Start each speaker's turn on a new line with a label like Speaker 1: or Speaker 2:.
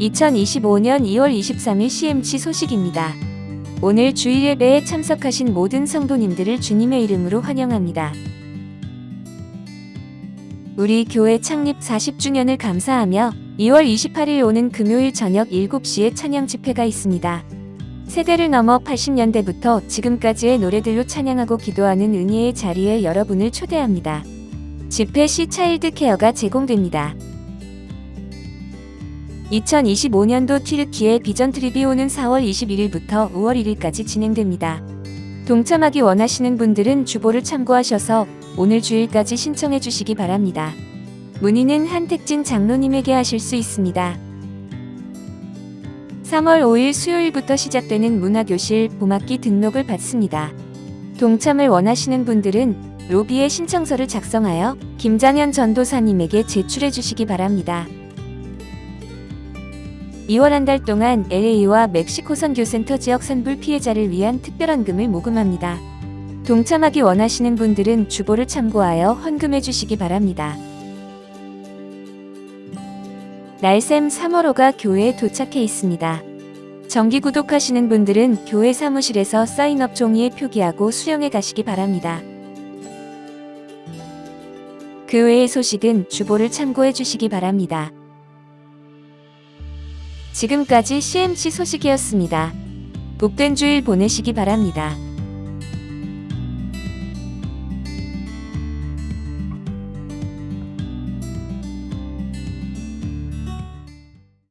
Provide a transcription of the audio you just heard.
Speaker 1: 2025년 2월 23일 CMC 소식입니다. 오늘 주일 예배에 참석하신 모든 성도님들을 주님의 이름으로 환영합니다. 우리 교회 창립 40주년을 감사하며 2월 28일 오는 금요일 저녁 7시에 찬양 집회가 있습니다. 세대를 넘어 80년대부터 지금까지의 노래들로 찬양하고 기도하는 은혜의 자리에 여러분을 초대합니다. 집회 시 차일드 케어가 제공됩니다. 2025년도 튀르키예 비전 트립이 오는 4월 21일부터 5월 1일까지 진행됩니다. 동참하기 원하시는 분들은 주보를 참고하셔서 오늘 주일까지 신청해 주시기 바랍니다. 문의는 한택진 장로님에게 하실 수 있습니다. 3월 5일 수요일부터 시작되는 문화교실 봄학기 등록을 받습니다. 동참을 원하시는 분들은 로비에 신청서를 작성하여 김장현 전도사님에게 제출해 주시기 바랍니다. 2월 한 달 동안 LA와 멕시코 선교센터 지역 산불 피해자를 위한 특별헌금을 모금합니다. 동참하기 원하시는 분들은 주보를 참고하여 헌금해 주시기 바랍니다. 날샘 3월호가 교회에 도착해 있습니다. 정기 구독하시는 분들은 교회 사무실에서 사인업 종이에 표기하고 수령해 가시기 바랍니다. 그 외의 소식은 주보를 참고해 주시기 바랍니다. 지금까지 CMC 소식이었습니다. 복된 주일 보내시기 바랍니다.